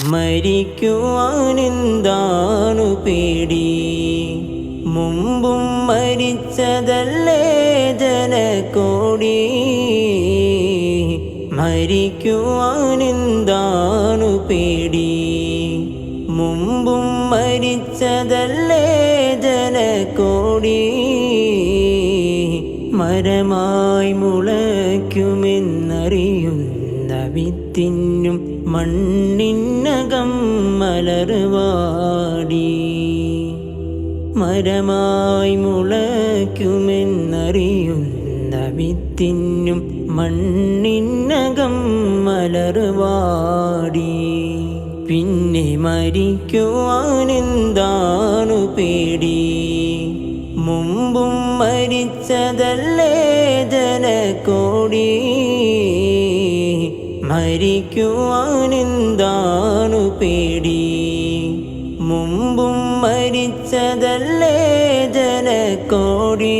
മരിക്കുവാനെന്താണു പേടി? മുമ്പും മരിച്ചതല്ലേ ജനക്കോടി മരിക്കുവാനെന്താണു പേടി? മുമ്പും മരിച്ചതല്ലേ ജനക്കോടി മരമായി മുളയ്ക്കുമെന്നറിയുന്ന വിത്തിനും മണ്ണിനകം മലർവാടി. മരമായി മുളയ്ക്കുമെന്നറിയുന്ന വിത്തിന്നും മണ്ണിനകം മലർവാടി. പിന്നെ മരിക്കുവാനെന്താണു പേടി? മുമ്പും മരിച്ചതല്ലേ ജനക്കോടി മരിക്കുവാനെന്താണു പേടി? മുമ്പും മരിച്ചതല്ലേ ജനക്കോടി